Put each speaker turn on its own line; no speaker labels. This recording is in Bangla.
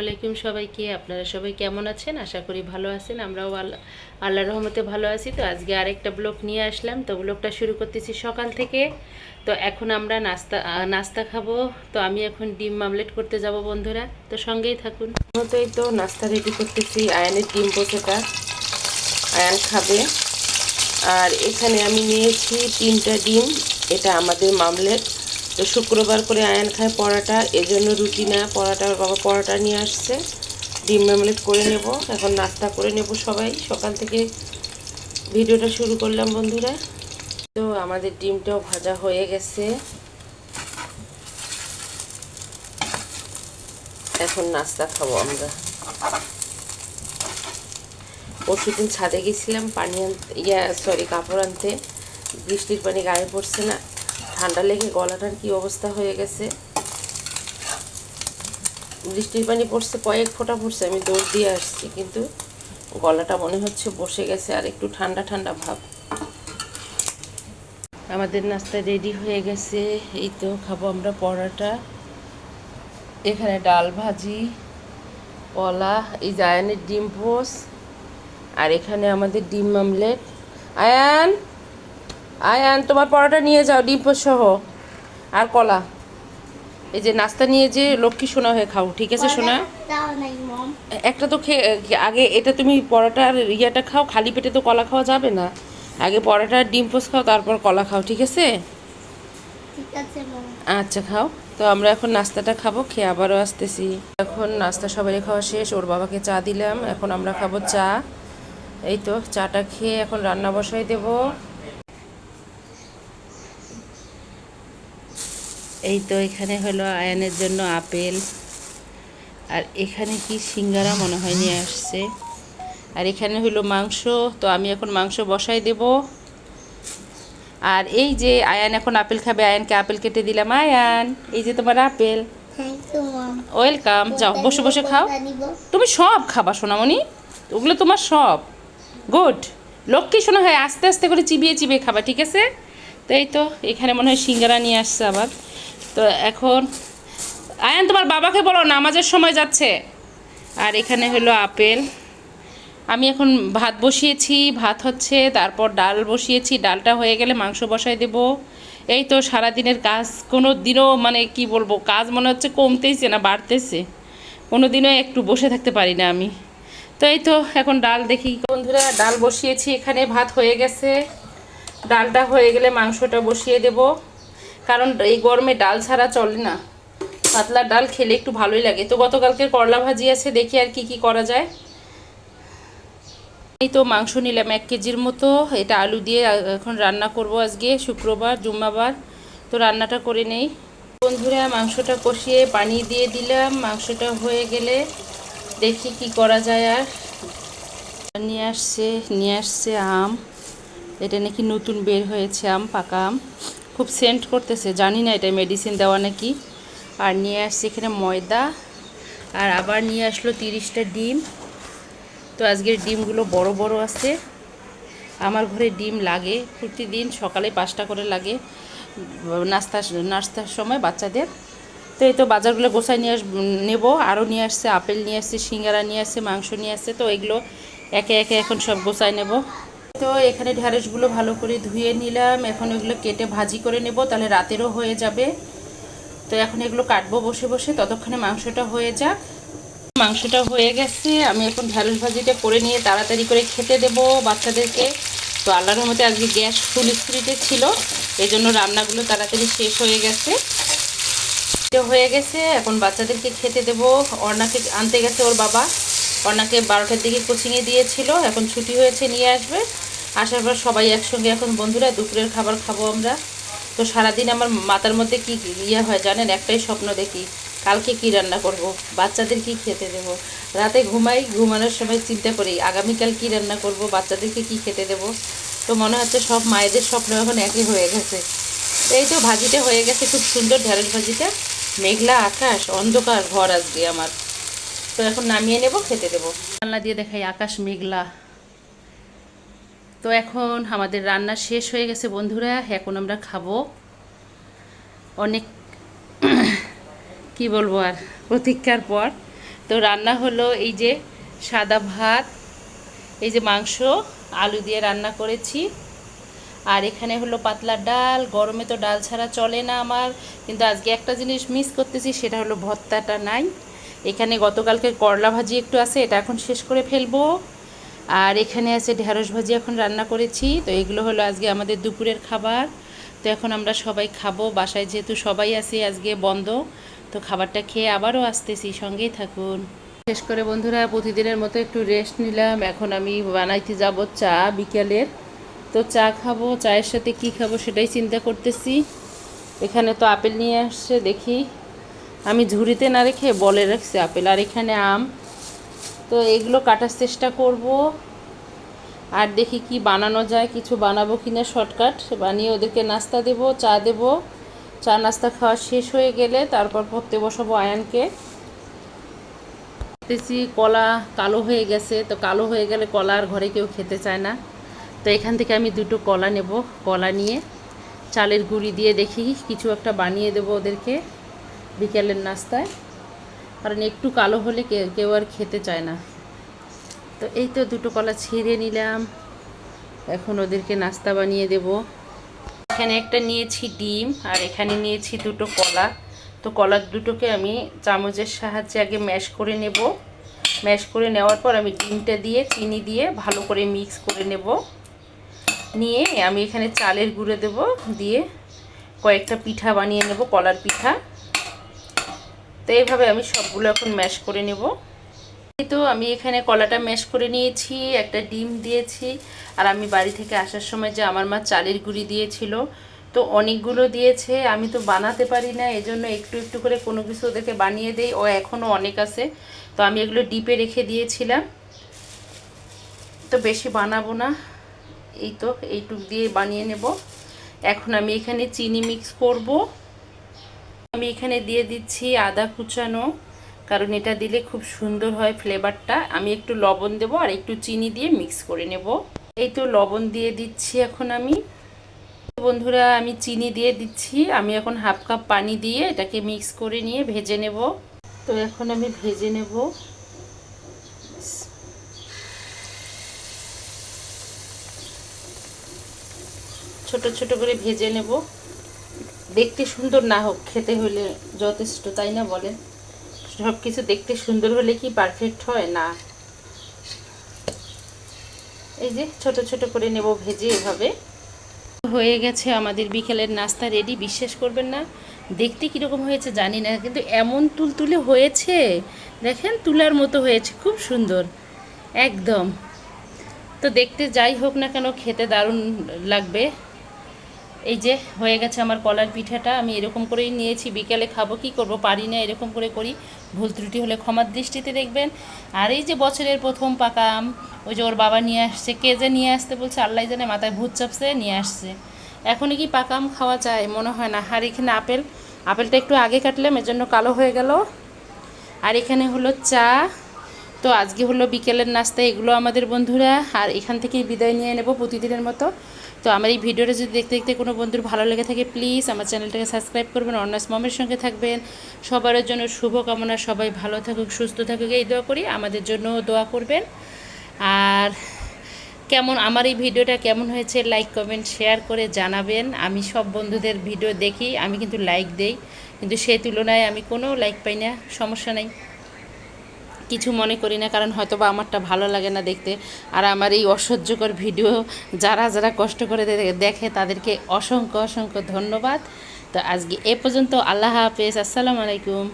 আলাইকুম সবাইকে। আপনারা সবাই কেমন আছেন? আশা করি ভালো আছেন। আমরাও আল্লাহ আল্লাহ রহমতে ভালো আছি। তো আজকে আরেকটা ব্লগ নিয়ে আসলাম। তো ব্লগটা শুরু করতেছি সকাল থেকে। তো এখন আমরা নাস্তা নাস্তা খাব। তো আমি এখন ডিম মামলেট করতে যাব বন্ধুরা। তো সঙ্গেই থাকুন। মতোই তো নাস্তা রেডি করতেছি। আয়ানের ডিম পোচাটা আয়ান খাবে। আর এখানে আমি নিয়েছি তিনটা ডিম। এটা আমাদের মামলেট। তো শুক্রবার করে আয়ান খায় পরাটা, এজন্য রুটি না, পরাটা বাবা পরাটা নিয়ে আসছে। ডিম মামলেট করে নেব। এখন নাস্তা করে নেব সবাই। সকাল থেকে ভিডিওটা শুরু করলাম বন্ধুরা। তো আমাদের ডিমটাও ভাজা হয়ে গেছে। এখন নাস্তা খাব আমরা। পরশু দিন ছাদে গেছিলাম, পানি আনতে ইয়া সরি কাপড় আনতে। বৃষ্টির পানি গায়ে পড়ছে না। ঠান্ডা লেগে গলাটার কি অবস্থা হয়ে গেছে? বৃষ্টির পানি পড়ছে, কয়েক ফোঁটা পড়ছে, আমি দৌড় দিয়ে আসছি, কিন্তু গলাটা মনে হচ্ছে বসে গেছে আর একটু ঠান্ডা ঠান্ডা ভাব। আমাদের নাস্তা রেডি হয়ে গেছে, এই তো খাব আমরা পরোটা। এখানে ডাল ভাজি, কলা, এই জায়ানের ডিম পোস, আর এখানে আমাদের ডিম মামলেট আয়ান! আয়ান তোমার পরোটা নিয়ে যাও ডিম সহ। আর কলা। এই যে নাস্তা নিয়ে যে লক্ষ্মী সোনা হয়ে খাও ঠিক আছে সোনা? একটা তো খেয়ে আগে এটা তুমি পরোটার ইয়েটা খাও খালি পেটে তো কলা খাওয়া যাবে না। আগে পরোটা আর ডিম পোস খাও তারপর কলা খাও ঠিক আছে? আচ্ছা খাও। তো আমরা এখন নাস্তাটা খাব খেয়ে আবারও আসতেছি। এখন নাস্তা সবাই খাওয়া শেষ ওর বাবাকে চা দিলাম। এখন আমরা খাব চা। এই তো চাটা খেয়ে এখন রান্না বসাই দেব। এই তো এখানে হলো আয়ানের জন্য আপেল। আর এখানে কি সিঙ্গারা মনে হয় নিয়ে আসছে। আর এখানে হলো মাংস, তো আমি এখন মাংস বসাই দেব। আর এই যে আয়ান এখন আপেল খাবে, আয়ানকে আপেল কেটে দিলাম। আয়ান, এই যে তোমার আপেল। ওয়েলকাম, যাও, বসে বসে খাও। তুমি সব খাবা, সোনামণি। ওগুলো তোমার সব। গুড। লক্ষ্মী শোনা হয় আস্তে আস্তে করে চিবিয়ে চিবিয়ে খাবা, ঠিক আছে? তো এই তো, এখানে মনে হয় সিঙ্গারা নিয়ে আসছে আবার। তো এখন, আয়ান, তোমার বাবাকে বলো, নামাজের সময় যাচ্ছে। আর এখানে হলো আপেল। আমি এখন ভাত বসিয়েছি, ভাত হচ্ছে, তারপর ডাল বসিয়েছি, ডালটা হয়ে গেলে মাংস বসাই দেব। এই তো সারাদিনের কাজ কোনো দিনও মানে কি বলব, কাজ মনে হচ্ছে কমতেইছে না, বাড়তেছে। কোনো দিনও একটু বসে থাকতে পারি না আমি। তো এই তো, এখন ডাল দেখি। বন্ধুরা, ডাল বসিয়েছি, এখানে ভাত হয়ে গেছে। ডালটা হয়ে গেলে মাংসটা বসিয়ে দেব। কারণ এই গরমে ডাল ছাড়া চলে না। পাতলা ডাল খেলে একটু ভালোই লাগে। তো গতকালকে করলা ভাজি আছে, দেখি আর কি কি করা যায়। এই তো মাংস নিলাম এক কেজির মতো। এটা আলু দিয়ে এখন রান্না করব আজকে, শুক্রবার, জুম্মাবার। তো রান্নাটা করে নেই। বন্ধুরা, মাংসটা কষিয়ে পানি দিয়ে দিলাম। মাংসটা হয়ে গেলে দেখি কি করা যায় আর। নিয়ে আসছে নিয়ে আসছে আম। এটা নাকি নতুন বের হয়েছে আম, পাকা আম। খুব সেন্ট করতেছে, জানি না এটা মেডিসিন দেওয়া নাকি। আর নিয়ে আসছে এখানে ময়দা, আর আবার নিয়ে আসলো তিরিশটা ডিম। তো আজকের ডিমগুলো বড় বড় আছে। আমার ঘরে ডিম লাগে প্রতিদিন, সকালে পাঁচটা করে লাগে নাস্তা, নাস্তার সময় বাচ্চাদের। তো এই তো বাজারগুলো গোছায় নিয়ে আস, নেব। আরও নিয়ে আসছে, আপেল নিয়ে আসছে, সিঙ্গারা নিয়ে আসছে, মাংস নিয়ে আসছে। তো এগুলো একে একে এখন সব গোছায় নেব। তো এখানে ঢ্যাঁড়সগুলো ভালো করে ধুয়ে নিলাম। এখন এগুলো কেটে ভাজি করে নেব, তাহলে রাতেরও হয়ে যাবে। তো এখন এগুলো কাটবো বসে বসে, ততক্ষণে মাংসটা হয়ে যাক। মাংসটা হয়ে গেছে, আমি এখন ঢ্যাঁড়স ভাজিটা করে নিয়ে তাড়াতাড়ি করে খেতে দেব বাচ্চাদেরকে। তো আল্লাহর মধ্যে আজকে গ্যাস ফুল স্পিডে ছিল এই জন্য রান্নাগুলো তাড়াতাড়ি শেষ হয়ে গেছে। হয়ে গেছে, এখন বাচ্চাদেরকে খেতে দেব। অর্ণাকে আনতে গেছে ওর বাবা। অর্ণাকে বারোটার দিকে কোচিংয়ে দিয়েছিল, এখন ছুটি হয়েছে, নিয়ে আসবে। আসার পর সবাই একসঙ্গে এখন বন্ধুরা, দুপুরের খাবার খাব আমরা। তো সারাদিন আমার মাথার মধ্যে কি ইয়ে হয় জানেন? একটাই স্বপ্ন দেখি, কালকে কি রান্না করব? বাচ্চাদের কি খেতে দেব? রাতে ঘুমাই, ঘুমানোর সময় চিন্তা করি, আগামীকাল কি রান্না করব? বাচ্চাদেরকে কি খেতে দেব? তো মনে হচ্ছে সব মায়েদের স্বপ্ন এখন একই হয়ে গেছে। এই তো ভাজিটা হয়ে গেছে, খুব সুন্দর ঢ্যাঁড়স ভাজিটা। মেঘলা আকাশ, অন্ধকার ঘর আজকে আমার। তো এখন নামিয়ে নেব, খেতে দেবো। জানলা দিয়ে দেখাই আকাশ মেঘলা। তো এখন আমাদের রান্না শেষ হয়ে গেছে, বন্ধুরা। এখন আমরা খাব অনেক কি বলব আর প্রতীক্ষার পর। তো রান্না হলো এই যে সাদা ভাত, এই যে মাংস, আলু দিয়ে রান্না করেছি। আর এখানে হলো পাতলা ডাল, গরমে তো ডাল ছাড়া চলে না আমার। কিন্তু আজকে একটা জিনিস মিস করতেছি, সেটা হলো ভর্তাটা নাই। এখানে গতকালকে করলা ভাজি একটু আছে, এটা এখন শেষ করে ফেলব। আর এখানে আছে ঢেঁড়স ভাজি এখন রান্না করেছি। তো এগুলো হলো আজকে আমাদের দুপুরের খাবার। তো এখন আমরা সবাই খাব। বাসায় যেহেতু সবাই আছি, আজকে বন্ধ। তো খাবারটা খেয়ে আবারও আসতেছি। সঙ্গেই থাকুন। শেষ করে বন্ধুরা, প্রতিদিনের মতো একটু রেস্ট নিলাম। এখন আমি বানাইতে যাব চা বিকেলের। তো চা খাব, চায়ের সাথে কি খাব সেটাই চিন্তা করতেছি। এখানে তো আপেল নিয়ে আসছে, দেখি। আমি ঝুড়িতে না রেখে বলে রাখছি আপেল। আর এখানে আম। তো এগুলো কাটার চেষ্টা করব। আর দেখি কি বানানো যায়, কিছু বানাবো কিনা শর্টকাট। বানিয়ে ওদেরকে নাস্তা দেব, চা দেব। চা নাস্তা খাওয়া শেষ হয়ে গেলে তারপর পড়তে বসাবো আয়ানকে। দেখতেছি কলা কালো হয়ে গেছে, তো কালো হয়ে গেলে কলা আর ঘরে কেউ খেতে চায় না। তো এখান থেকে আমি দুটো কলা নেব, কলা নিয়ে। চালের গুঁড়ি দিয়ে দেখি, কিছু একটা বানিয়ে দেবো ওদেরকে বিকেলের নাস্তায়। কারণ একটু কালো হলে কেউ আর খেতে চায় না। তো এই তো দুটো কলা ছিঁড়ে নিলাম। এখন ওদেরকে নাস্তা বানিয়ে দেব। এখানে একটা নিয়েছি ডিম আর এখানে নিয়েছি দুটো কলা। তো কলার দুটোকে আমি চামচের সাহায্যে আগে ম্যাশ করে নেব। ম্যাশ করে নেওয়ার পর আমি ডিমটা দিয়ে, চিনি দিয়ে ভালো করে মিক্স করে নেব। নিয়ে আমি এখানে চালের গুঁড়ো দেব। দিয়ে কয়েকটা পিঠা বানিয়ে নেব, কলার পিঠা। তো এইভাবে আমি সবগুলো এখন ম্যাশ করে নেব। তো আমি এখানে কলাটা ম্যাশ করে নিয়েছি, একটা ডিম দিয়েছি, আর আমি বাড়ি থেকে আসার সময় যে আমার মা চালের গুঁড়ি দিয়েছিল, তো অনেকগুলো দিয়েছে, আমি তো বানাতে পারি না, এজন্য একটু একটু করে কোনো কিছু ওদেরকে বানিয়ে দেই, ও এখনও অনেক আছে, তো আমি এগুলো ডিপে রেখে দিয়েছিলাম। তো বেশি বানাবো না, এই তো, এইটুক দিয়ে বানিয়ে নেব। এখন আমি এখানে চিনি মিক্স করব। আমি এখানে দিয়ে দিচ্ছি আদা কুচানো, কারণ এটা দিলে খুব সুন্দর হয় ফ্লেভারটা আমি একটু লবণ দেব আর একটু চিনি দিয়ে মিক্স করে নেব। এই তো লবণ দিয়ে দিচ্ছি এখন আমি। বন্ধুরা, আমি চিনি দিয়ে দিচ্ছি। আমি এখন হাফ কাপ পানি দিয়ে এটাকে মিক্স করে নিয়ে ভেজে নেব। তো এখন আমি ভেজে নেব। ছোট ছোট করে ভেজে নেব। দেখতে সুন্দর না হোক, খেতে হলে যথেষ্ট, তাই না বলেন? সব কিছু দেখতে সুন্দর হলে কি পারফেক্ট হয়? না। এই যে ছোট ছোট করে নেব ভেজে এভাবে। হয়ে গেছে আমাদের বিকেলের নাস্তা রেডি বিশ্বাস করবেন না। দেখতে কীরকম হয়েছে জানি না, কিন্তু এমন তুলতুলে হয়েছে। দেখেন, তুলার মতো হয়েছে, খুব সুন্দর। একদম। তো দেখতে যাই হোক না কেন, খেতে দারুণ লাগবে। এই যে হয়ে গেছে আমার কলার পিঠাটা, আমি এরকম করেই নিয়েছি, বিকেলে খাব, কি করব পারি না, এরকম করে করি। ভুল ত্রুটি হলে ক্ষমার দৃষ্টিতে দেখবেন। আর এই যে বছরের প্রথম পাকা আম ওই যে ওর বাবা নিয়ে আসছে, কে যে নিয়ে আসতে বলছে, আল্লাহ জানে, মাথায় ভূত চাপছে, নিয়ে আসছে। এখনই কি পাকা আম খাওয়া যায়, মনে হয় না। আর এখানে আপেল, আপেলটা একটু আগে কাটলাম এর জন্য কালো হয়ে গেল। আর এখানে হলো চা। তো আজকে হলো বিকেলের নাস্তা, এগুলো আমাদের বন্ধুরা। আর এখান থেকেই বিদায় নিয়ে নেব প্রতিদিনের মতো। তো আমার এই ভিডিওটা যদি দেখতে দেখতে কোনো বন্ধুর ভালো লেগে থাকে প্লিজ আমার চ্যানেলটাকে সাবস্ক্রাইব করবেন, অনার্স মমের সঙ্গে থাকবেন। সবার জন্য শুভকামনা সবাই ভালো থাকুক, সুস্থ থাকুক, এই দোয়া করি, আমাদের জন্য দোয়া করবেন। আর কেমন, আমার এই ভিডিওটা কেমন হয়েছে লাইক কমেন্ট শেয়ার করে জানাবেন। আমি সব বন্ধুদের ভিডিও দেখি, আমি কিন্তু লাইক দেই, কিন্তু সেই তুলনায় আমি কোনো লাইক পাই না, সমস্যা নেই। কিছু মনে করি না, কারণ হয়তো বা আমারটা ভালো লাগে না দেখতে। আর আমার এই অসহ্যকর ভিডিও যারা যারা কষ্ট করে দেখে তাদেরকে অসংখ্য অসংখ্য ধন্যবাদ। তো আজকে এ পর্যন্ত, আল্লাহ হাফেজ, আসসালামু আলাইকুম।